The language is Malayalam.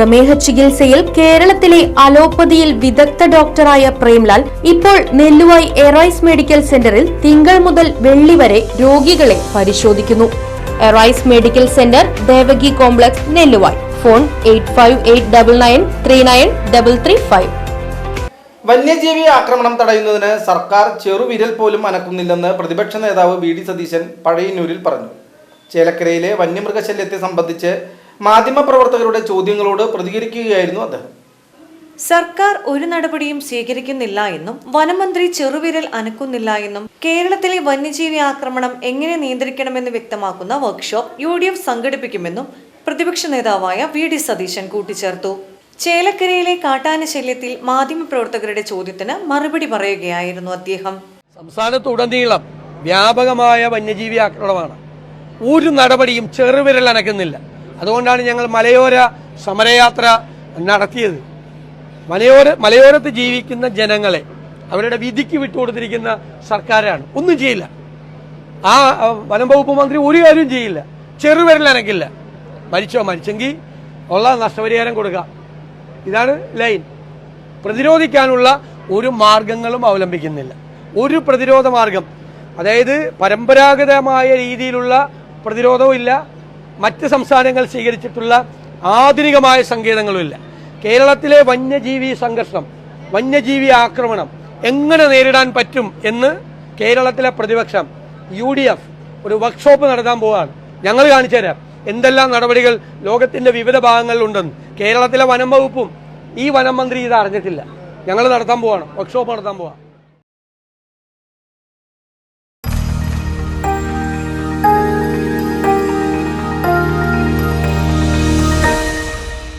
പ്രമേഹ ചികിത്സയിൽ കേരളത്തിലെ അലോപ്പതിയിൽ വിദഗ്ധ ഡോക്ടറായ പ്രേംലാൽ ഇപ്പോൾ നെല്ലുവായി എറൈസ് മെഡിക്കൽ സെന്ററിൽ തിങ്കൾ മുതൽ വെള്ളി വരെ രോഗികളെ പരിശോധിക്കുന്നു. Arise medical centre Devaki complex Nelluvayi. Phone eight വന്യജീവി ആക്രമണം തടയുന്നതിന് സർക്കാർ ചെറുവിരൽ പോലും അനക്കുന്നില്ലെന്ന് പ്രതിപക്ഷ നേതാവ് വി ഡി സതീശൻ പഴയന്നൂരിൽ പറഞ്ഞു. ചേലക്കരയിലെ വന്യമൃഗശല്യത്തെ സംബന്ധിച്ച് മാധ്യമപ്രവർത്തകരുടെ ചോദ്യങ്ങളോട് പ്രതികരിക്കുകയായിരുന്നു അദ്ദേഹം. സർക്കാർ ഒരു നടപടിയും സ്വീകരിക്കുന്നില്ല എന്നും വനമന്ത്രി ചെറുവിരൽ അനക്കുന്നില്ല എന്നും കേരളത്തിലെ വന്യജീവി ആക്രമണം എങ്ങനെ നിയന്ത്രിക്കണമെന്ന് വ്യക്തമാക്കുന്ന വർക്ക്ഷോപ്പ് യു ഡി എഫ് സംഘടിപ്പിക്കുമെന്നും പ്രതിപക്ഷ നേതാവായ വി ഡി സതീശൻ കൂട്ടിച്ചേർത്തു. ചേലക്കരയിലെ കാട്ടാന ശല്യത്തിൽ മാധ്യമപ്രവർത്തകരുടെ ചോദ്യത്തിന് മറുപടി പറയുകയായിരുന്നു അദ്ദേഹം. സംസ്ഥാനത്തുടനീളം വ്യാപകമായ വന്യജീവി ആക്രമണമാണ്. ഒരു നടപടിയും ചെറുവിരൽ അനക്കുന്നില്ല. അതുകൊണ്ടാണ് ഞങ്ങൾ മലയോര സമരയാത്ര നടത്തിയത്. മലയോര മലയോരത്ത് ജീവിക്കുന്ന ജനങ്ങളെ അവരുടെ വിധിക്ക് വിട്ടുകൊടുത്തിരിക്കുന്ന സർക്കാരാണ്. ഒന്നും ചെയ്യില്ല. ആ വനം വകുപ്പ് മന്ത്രി ഒരു കാര്യവും ചെയ്യില്ല. ചെറുവിരൽ അനക്കില്ല മരിച്ചോ മരിച്ചെങ്കിൽ ഉള്ള നഷ്ടപരിഹാരം കൊടുക്കുക ഇതാണ് ലൈൻ. പ്രതിരോധിക്കാനുള്ള ഒരു മാർഗങ്ങളും അവലംബിക്കുന്നില്ല. ഒരു പ്രതിരോധ മാർഗം. അതായത് പരമ്പരാഗതമായ രീതിയിലുള്ള പ്രതിരോധവും ഇല്ല. മറ്റ് സംസ്ഥാനങ്ങൾ സ്വീകരിച്ചിട്ടുള്ള ആധുനികമായ സങ്കേതങ്ങളുമില്ല. കേരളത്തിലെ വന്യജീവി സംഘർഷം വന്യജീവി ആക്രമണം എങ്ങനെ നേരിടാൻ പറ്റും എന്ന് കേരളത്തിലെ പ്രതിപക്ഷം യു ഡി എഫ് ഒരു വർക്ക്ഷോപ്പ് നടത്താൻ പോവുകയാണ് ഞങ്ങൾ കാണിച്ചു തരാം. എന്തെല്ലാം നടപടികൾ ലോകത്തിന്റെ വിവിധ ഭാഗങ്ങളിലുണ്ടെന്ന് കേരളത്തിലെ വനം വകുപ്പും ഈ വനം മന്ത്രി ഇത് അറിഞ്ഞിട്ടില്ല. ഞങ്ങൾ നടത്താൻ പോവാണ്. വർക്ക്ഷോപ്പ് നടത്താൻ പോവാണ്